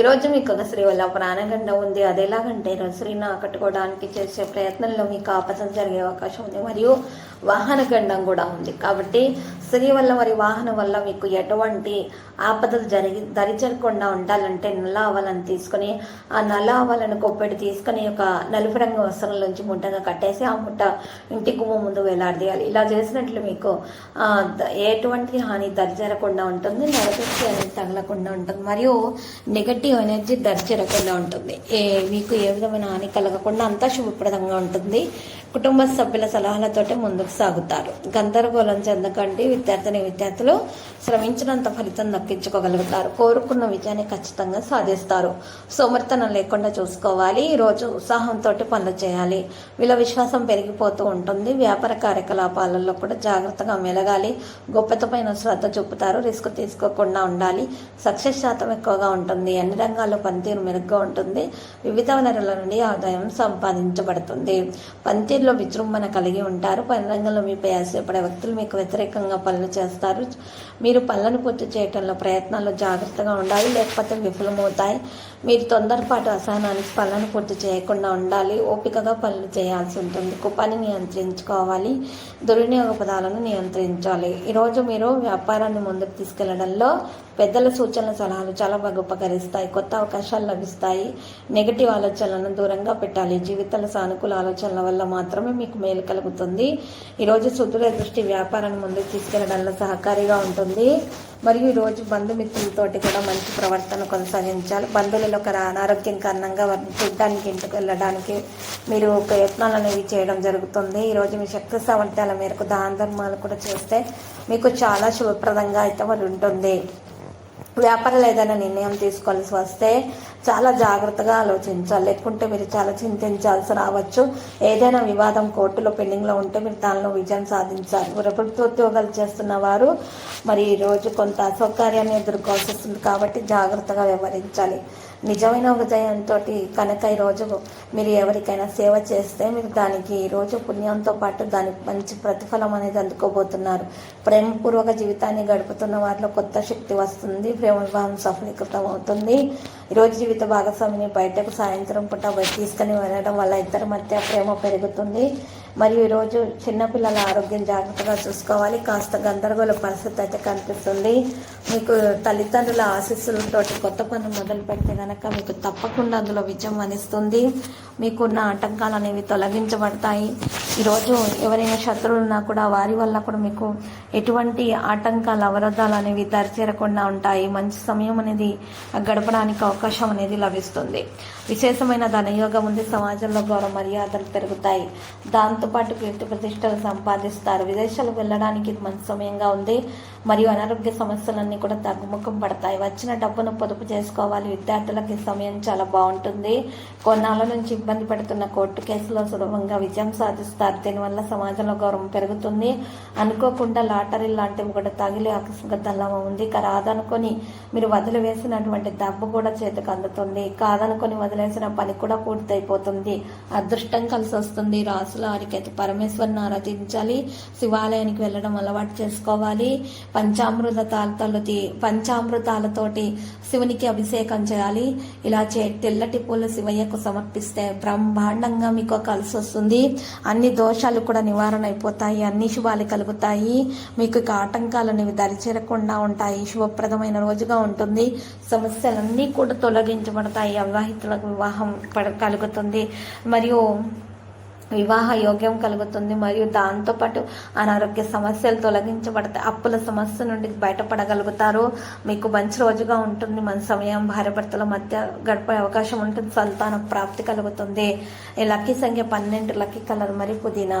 ఈరోజు మీకు ఒక స్త్రీ వల్ల ప్రాణగండ ఉంది. అది ఎలాగంటే ఈరోజు ఆకట్టుకోవడానికి చేసే ప్రయత్నంలో మీకు ఆపదం జరిగే అవకాశం ఉంది. మరియు వాహన గండం కూడా ఉంది. కాబట్టి స్త్రీ వల్ల మరి వాహనం వల్ల మీకు ఎటువంటి ఆపదలు జరిగి దరిచేరకుండా ఉండాలంటే నల్ల ఆవాలను తీసుకొని ఆ నల్ల ఆవాలను కొప్పెడి తీసుకొని ఒక నలుపు రంగు వస్త్రంలోంచి ముట్టగా కట్టేసి ఆ ముట్ట ఇంటి గుమ్మ ముందు వేలాడదీయాలి. ఇలా చేసినట్లు మీకు ఎటువంటి హాని దరిచేరకుండా ఉంటుంది. నెగటివ్ అనేది తగలకుండా ఉంటుంది. మరియు నెగటివ్ ఎనర్జీ దరిచేరకుండా ఉంటుంది. ఏ మీకు ఏ విధమైన హాని కలగకుండా అంతా శుభప్రదంగా ఉంటుంది. కుటుంబ సభ్యుల సలహాలతోటే ముందుకు సాగుతారు. గందరగోళం చెందకండి. విద్యార్థిని విద్యార్థులు శ్రమించినంత ఫలితం దక్కించుకోగలుగుతారు. కోరుకున్న విజయాన్ని ఖచ్చితంగా సాధిస్తారు. సోమర్తనం లేకుండా చూసుకోవాలి. ఈరోజు రోజు ఉత్సాహంతో పనులు చేయాలి. వీళ్ళ విశ్వాసం పెరిగిపోతూ ఉంటుంది. వ్యాపార కార్యకలాపాలలో కూడా జాగ్రత్తగా మెలగాలి. గొప్పతపైన శ్రద్ధ చూపుతారు. రిస్క్ తీసుకోకుండా ఉండాలి. సక్సెస్ శాతం ఎక్కువగా ఉంటుంది అని అన్ని రంగాల్లో పనితీరు మెరుగ్గా ఉంటుంది. వివిధ వనరుల నుండి ఆదాయం సంపాదించబడుతుంది. పనితీరులో విజృంభణ కలిగి ఉంటారు. పని రంగంలో మీపై ఆశపడే వ్యక్తులు మీకు వ్యతిరేకంగా పనులు చేస్తారు. మీరు పనులను పూర్తి చేయడంలో ప్రయత్నాల్లో జాగ్రత్తగా ఉండాలి. లేకపోతే విఫలమవుతాయి. మీరు తొందరపాటు అసహనానికి పనులను పూర్తి చేయకుండా ఉండాలి. ఓపికగా పనులు చేయాల్సి ఉంటుంది. కుపాన్ని నియంత్రించుకోవాలి. దుర్వినియోగ పదాలను నియంత్రించాలి. ఈరోజు మీరు వ్యాపారాన్ని ముందుకు తీసుకెళ్ళడంలో పెద్దల సూచనల సలహాలు చాలా బాగా ఉపకరిస్తాయి. కొత్త అవకాశాలు లభిస్తాయి. నెగటివ్ ఆలోచనలను దూరంగా పెట్టాలి. జీవితాల సానుకూల ఆలోచనల వల్ల మాత్రమే మీకు మేలు కలుగుతుంది. ఈరోజు సుదూర దృష్టి వ్యాపారాన్ని ముందుకు తీసుకెళ్ళడంలో సహకారిగా ఉంటుంది. మరియు ఈరోజు బంధుమిత్రులతోటి కూడా మంచి ప్రవర్తన కొనసాగించాలి. బంధువులలో ఒక అనారోగ్యం కారణంగా వారిని చూడడానికి ఇంటికి వెళ్ళడానికి మీరు ప్రయత్నాలు అనేవి చేయడం జరుగుతుంది. ఈరోజు మీ శక్తి సామర్థ్యాల మేరకు దాన ధర్మాలు కూడా చేస్తే మీకు చాలా శుభప్రదంగా అయితే మరి ఉంటుంది. వ్యాపారాలు ఏదైనా నిర్ణయం తీసుకోవాల్సి వస్తే చాలా జాగ్రత్తగా ఆలోచించాలి. లేకుంటే మీరు చాలా చింతించాల్సి రావచ్చు. ఏదైనా వివాదం కోర్టులో పెండింగ్లో ఉంటే మీరు దానిలో విజయం సాధించాలి. ప్రభుత్వ ఉద్యోగాలు చేస్తున్న వారు మరి ఈ రోజు కొంత అసౌకర్యాన్ని ఎదుర్కోవాల్సి వస్తుంది కాబట్టి జాగ్రత్తగా వ్యవహరించాలి. నిజమైన హృదయంతో కనుక ఈరోజు మీరు ఎవరికైనా సేవ చేస్తే మీరు దానికి ఈరోజు పుణ్యంతో పాటు దానికి మంచి ప్రతిఫలం అనేది అందుకోబోతున్నారు. ప్రేమపూర్వక జీవితాన్ని గడుపుతున్న వారిలో కొత్త శక్తి వస్తుంది ప్రేమ వివాహం సఫలీకృతం అవుతుంది ఈరోజు జీవిత భాగస్వామిని బయటకు సాయంత్రం పూట తీసుకుని వెళ్ళడం వల్ల ఇద్దరి మధ్య ప్రేమ పెరుగుతుంది. మరియు ఈరోజు చిన్నపిల్లల ఆరోగ్యం జాగ్రత్తగా చూసుకోవాలి. కాస్త గందరగోళ పరిస్థితి అయితే కనిపిస్తుంది. మీకు తల్లిదండ్రుల ఆశీస్సులతో కొత్త పనులు మొదలు పెడితే కనుక మీకు తప్పకుండా అందులో విజయం అనిస్తుంది మీకున్న ఆటంకాలు అనేవి తొలగించబడతాయి. ఈరోజు ఎవరైనా శత్రువులు ఉన్నా కూడా వారి వల్ల కూడా మీకు ఎటువంటి ఆటంకాలు అవరోధాలు అనేవి దరిచేరకుండా ఉంటాయి. మంచి సమయం అనేది గడపడానికి అవకాశం అనేది లభిస్తుంది. విశేషమైన ధనయోగం ఉంది. సమాజంలో గౌరవ మర్యాదలు పెరుగుతాయి. దాంతోపాటు కీర్తి ప్రతిష్టలు సంపాదిస్తారు. విదేశాలకు వెళ్ళడానికి ఇది మంచి సమయంగా ఉంది. మరియు అనారోగ్య సమస్యలన్నీ కూడా తగ్గుముఖం పడతాయి. వచ్చిన డబ్బును పొదుపు చేసుకోవాలి. విద్యార్థులకి సమయం చాలా బాగుంటుంది. కొన్నాళ్ళ నుంచి ఇబ్బంది పడుతున్న కోర్టు కేసులో సులభంగా విజయం సాధిస్తారు. దీనివల్ల సమాజంలో గౌరవం పెరుగుతుంది. అనుకోకుండా లాటరీ లాంటివి కూడా తగిలి ఆకస్మిక ధనలాభం ఉంది కాదనుకొని మీరు వదిలివేసినటువంటి డబ్బు కూడా చేతికి అందుతుంది. కాదనుకొని వదిలేసిన పని కూడా పూర్తయిపోతుంది. అదృష్టం కలిసి వస్తుంది. రాసుల వారికి అయితే పరమేశ్వరిని ఆరాధించాలి. శివాలయానికి వెళ్ళడం అలవాటు చేసుకోవాలి. పంచామృతాలతోటి పంచామృతాలతోటి శివునికి అభిషేకం చేయాలి. ఇలా చే తెల్లటి పూలు శివయ్యకు సమర్పిస్తే బ్రహ్మాండంగా మీకు కలిసి వస్తుంది. అన్ని దోషాలు కూడా నివారణ అయిపోతాయి అన్ని శుభాలు కలుగుతాయి. మీకు ఇక ఆటంకాలు అనేవి దరిచేరకుండా ఉంటాయి. శుభప్రదమైన రోజుగా ఉంటుంది. సమస్యలన్నీ కూడా తొలగించబడతాయి. అవివాహితులకు వివాహం పడ- కలుగుతుంది. మరియు వివాహ యోగ్యం కలుగుతుంది మరియు దాంతోపాటు అనారోగ్య సమస్యలు తొలగించబడతాయి. అప్పుల సమస్య నుండి బయటపడగలుగుతారు. మీకు మంచి రోజుగా ఉంటుంది. మన సమయం భార్య భర్తల మధ్య గడిపే అవకాశం ఉంటుంది. సంతాన ప్రాప్తి కలుగుతుంది. ఈ లక్కీ సంఖ్య పన్నెండు. లక్కీ కలర్ మరి పుదీనా.